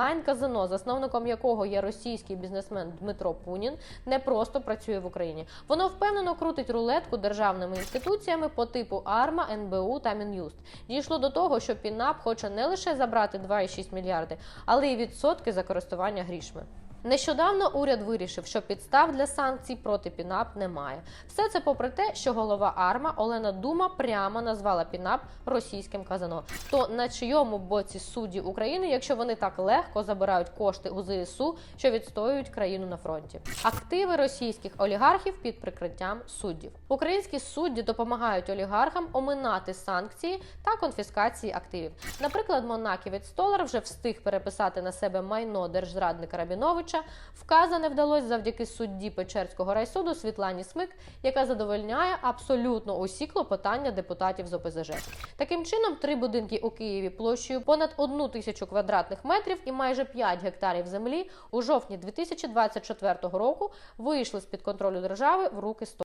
Онлайн казино, засновником якого є російський бізнесмен Дмитро Пунін, не просто працює в Україні. Воно впевнено крутить рулетку державними інституціями по типу АРМА, НБУ та Мін'юст. Дійшло до того, що Пінап хоче не лише забрати 2,6 мільярди, але й відсотки за користування грішми. Нещодавно уряд вирішив, що підстав для санкцій проти Пінап немає. Все це попри те, що голова АРМА Олена Дума прямо назвала Пінап російським казино. То на чийому боці судді України, якщо вони так легко забирають кошти у ЗСУ, що відстоюють країну на фронті? Активи російських олігархів під прикриттям суддів. Українські судді допомагають олігархам оминати санкції та конфіскації активів. Наприклад, монаківець Столар вже встиг переписати на себе майно держзрадника Рабіновича. Вказане вдалося завдяки судді Печерського райсуду Світлані Смик, яка задовольняє абсолютно усі клопотання депутатів з ОПЗЖ. Таким чином, три будинки у Києві площею понад одну тисячу квадратних метрів і майже 5 гектарів землі у жовтні 2024 року вийшли з під контролю держави в руки Столара.